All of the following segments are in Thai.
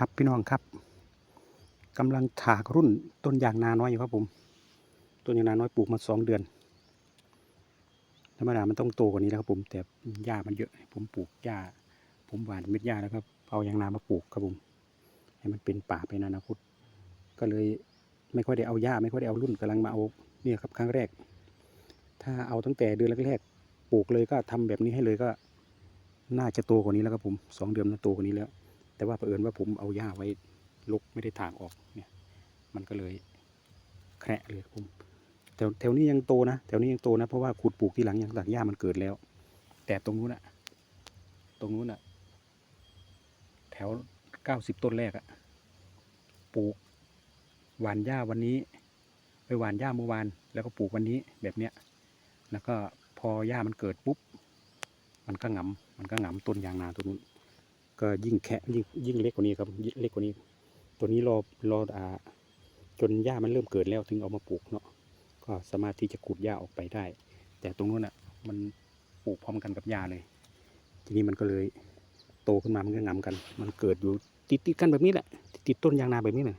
ครับพี่น้องครับกำลังถากรุ่นต้นยางนาน้อยอยู่ครับผม ต้นยางนาน้อยปลูกมาสองเดือน ธรรมดามันต้องโตกว่านี้แล้วครับผม แต่หญ้ามันเยอะ ผมปลูกหญ้า ผมหว่านเม็ดหญ้าแล้วก็เอายางนามาปลูกครับผม ให้มันเป็นป่าไปนอนาคต ก็เลยไม่ค่อยได้เอาหญ้าไม่ค่อยได้เอารุ่นกำลังมาเอาเนี่ยครับครั้งแรก ถ้าเอาตั้งแต่เดือนแรกๆปลูกเลยก็ทำแบบนี้ให้เลยก็ น่าจะโตกว่านี้แล้วครับผมสองเดือนมันโตกว่านี้แล้ว แต่ว่าเผอิญว่าผมเอาหญ้าไว้ลกไม่ได้ถางออกเนี่ย มันก็เลยแคระเลยครับผมแถวแถวนี้ยังโตนะแถวนี้ยังโตนะเพราะว่าขุดปลูกที่หลังยังตัดหญ้ามันเกิดแล้ว แต่ตรงนู้นอะตรงนู้นอะแถวเก้าสิบต้นแรกอะปลูกหว่านหญ้าวันนี้ ไปหว่านหญ้าเมื่อวาน แล้วก็ปลูกวันนี้แบบเนี้ยแล้วก็พอหญ้ามันเกิดปุ๊บ มันก็หงำมันก็หงำต้นยางนาตัวนู้น ก็ยิ่งแค่ยิ่งยิ่งเล็กกว่านี้ครับยิ่งเล็กกว่านี้ ตัวนี้รอรออ่าจนหญ้ามันเริ่มเกิดแล้วถึงเอามาปลูกเนาะก็สามารถที่จะขุดหญ้าออกไปได้ แต่ตรงนู้นอะมันปลูกพร้อมกันกับหญ้าเลย ทีนี้มันก็เลยโตขึ้นมามันก็งำกัน มันเกิดอยู่ติดติดกันแบบนี้แหละติดต้นยางนาแบบนี้เลย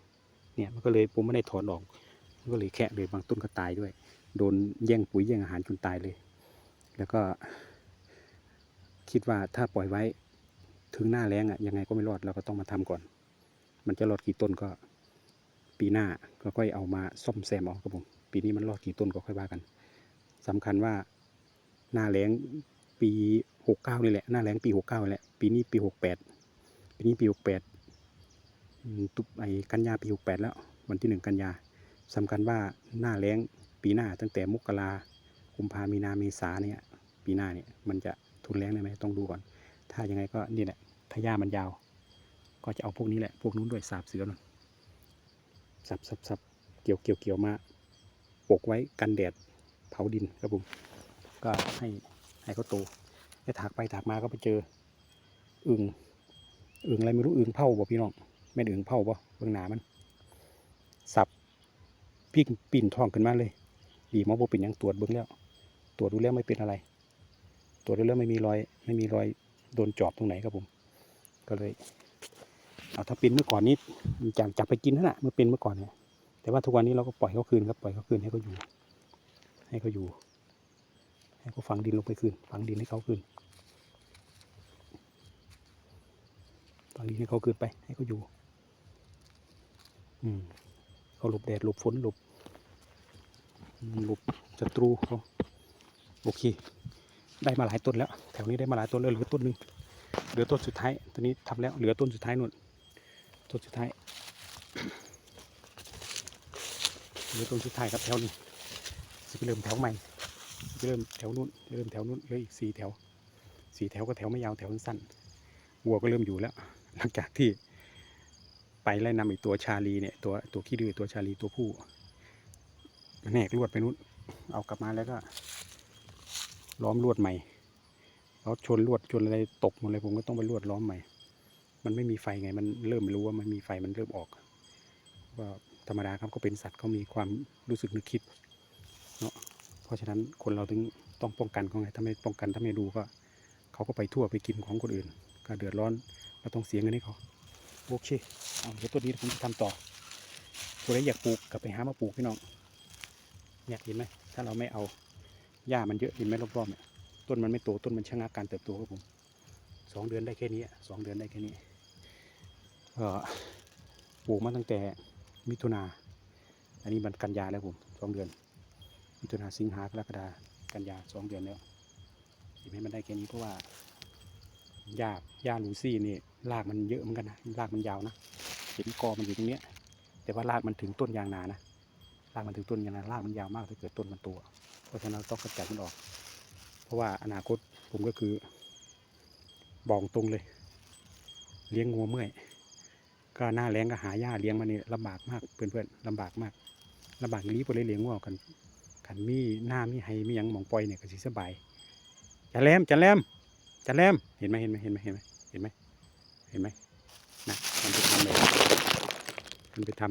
เนี่ยมันก็เลยผมไม่ได้ถอนออกมันก็เลยแค่เลยบางต้นก็ตายด้วย โดนแย่งปุ๋ยแย่งอาหารจนตายเลย แล้วก็คิดว่าถ้าปล่อยไว้ ถึงหน้าแล้งอะยังไงก็ไม่รอดเราก็ต้องมาทำก่อน มันจะรอดกี่ต้นก็ ปีหน้าก็ค่อยเอามาซ่อมแซมเอาครับผมปีนี้มันรอดกี่ต้นก็ค่อยว่ากันสำคัญว่าหน้าแล้งปีหกเก้านี่แหละหน้าแล้งปีหกเก้าแหละ ปีนี้ปีหกแปดปีนี้ปีหกแปดตุบไอ้กันยาปีหกแปดแล้ว วันที่หนึ่งกันยาสำคัญว่าหน้าแล้งปีหน้าตั้งแต่มกราคุมภามีนาเมษาเนี่ย ปีหน้าเนี่ยมันจะทุนแรงได้ไหมต้องดูก่อน ถ้ายังไงก็นี่แหละถ้าหญ้ามันยาว ก็จะเอาพวกนี้แหละ พวกนู้นด้วยสาบเสือมันสับสับสับเกี่ยวเกี่ยวเกี่ยวมาปกไว้กันแดดเผาดินครับผมก็ให้ให้เขาโตไปถากไปถากมาก็ไปเจออึ่งอึ่งอะไรไม่รู้อึ่งเผาบ่พี่น้องแม่อึ่งเผาบ่เบื้องหนามัน สับพี่ปิ่นทองขึ้นมาเลยดีหมอบ่เป็นยังตรวจเบื้องแล้ว ตรวจดูแล้วไม่เป็นอะไร ตรวจดูแล้วไม่มีรอย ไม่มีรอย โดนจอบตรงไหนครับผม ก็เลยเอาถ้าเป็นเมื่อก่อนนี้มันจะจับไปกินนั่นแหละเมื่อเป็นเมื่อก่อนเนี่ยแต่ว่าทุกวันนี้เราก็ปล่อยเขาคืนครับปล่อยเขาคืนให้เขาอยู่ ให้เขาอยู่ ให้เขาฝังดินลงไปคืนฝังดินให้เขาคืนฝังดินให้เขาคืนไป ให้เขาอยู่ อืมเขาหลบแดดหลบฝนหลบหลบศัตรูเขาโอเค ได้มาหลายต้นแล้ว แถวนี้ได้มาหลายต้นแล้วเหลือต้นหนึ่งเหลือต้นสุดท้ายตอนนี้ทำแล้วเหลือต้นสุดท้ายนู่นต้นสุดท้ายเหลือต้นสุดท้ายครับแถวนี้จะเริ่มแถวใหม่จะเริ่มแถวนู้นจะเริ่มแถวนู้นเหลืออีกสี่แถวสี่แถวก็แถวไม่ยาวแถวสั้นวัวก็เริ่มอยู่แล้ว หลังจากที่ไปไล่นำอีกตัวชาลีเนี่ยตัวตัวขี้ดื้อตัวชาลีตัวผู้แหนกลวดไปนู้นเอากลับมาแล้วก็ ล้อมลวดใหม่แล้วชนลวดชนอะไรตกหมดเลยผมก็ต้องไปลวดล้อมใหม่ มันไม่มีไฟไง มันเริ่มรู้ว่ามันมีไฟมันเริ่มออกว่าธรรมดาครับก็เป็นสัตว์เขามีความรู้สึกนึกคิดเนาะเพราะฉะนั้นคนเราถึงต้องป้องกันเขาไงถ้าไม่ป้องกันถ้าไม่ดูก็เขาก็ไปทั่วไปกินของคนอื่น ก็เดือดร้อนเราต้องเสียเงินให้เขาโอเคเอาเดี๋ยวต้นนี้ผมจะทำต่อคนใดอยากปลูกกลับไปหามาปลูกพี่น้องเนี่ยเห็นไหมถ้าเราไม่เอา หญ้ามันเยอะเห็นไหมรอบๆเนี่ยต้นมันไม่โตต้นมันชะงักการเติบโตครับผมสองเดือนได้แค่นี้สองเดือนได้แค่นี้ก็ปลูกมาตั้งแต่มิถุนาอันนี้มันกันยาแล้วผมสองเดือน มิถุนาสิงหากรกฎากันยาสองเดือนแล้วเห็นไหมมันได้แค่นี้เพราะว่าหญ้าหญ้าลูซี่นี่รากมันเยอะเหมือนกันนะรากมันยาวนะเห็นกอมันอยู่ตรงเนี้ยแต่ว่ารากมันถึงต้นยางนานะ รากมันถึงต้นยางนารากมันยาวมากถ้าเกิดต้นมันโตเพราะฉะนั้นต้องกำจัดมันออก เพราะว่าอนาคตผมก็คือบอกตรงเลย เลี้ยงงัวเมื่อย ก็หน้าแรงก็หาหญ้าเลี้ยงมันนี่ลำบากมากเพื่อนๆลำบากมากลำบากอีหลีพอเลยเลี้ยงงัวกันกันมีหน้ามีไห้มียังหมองปล่อยเนี่ยก็สิสบายจันแรมจันแรมจันแรมเห็นไหมเห็นไหมเห็นไหมเห็นไหมเห็นไหมเห็นไหมนะมันไปทำเลยมันไปท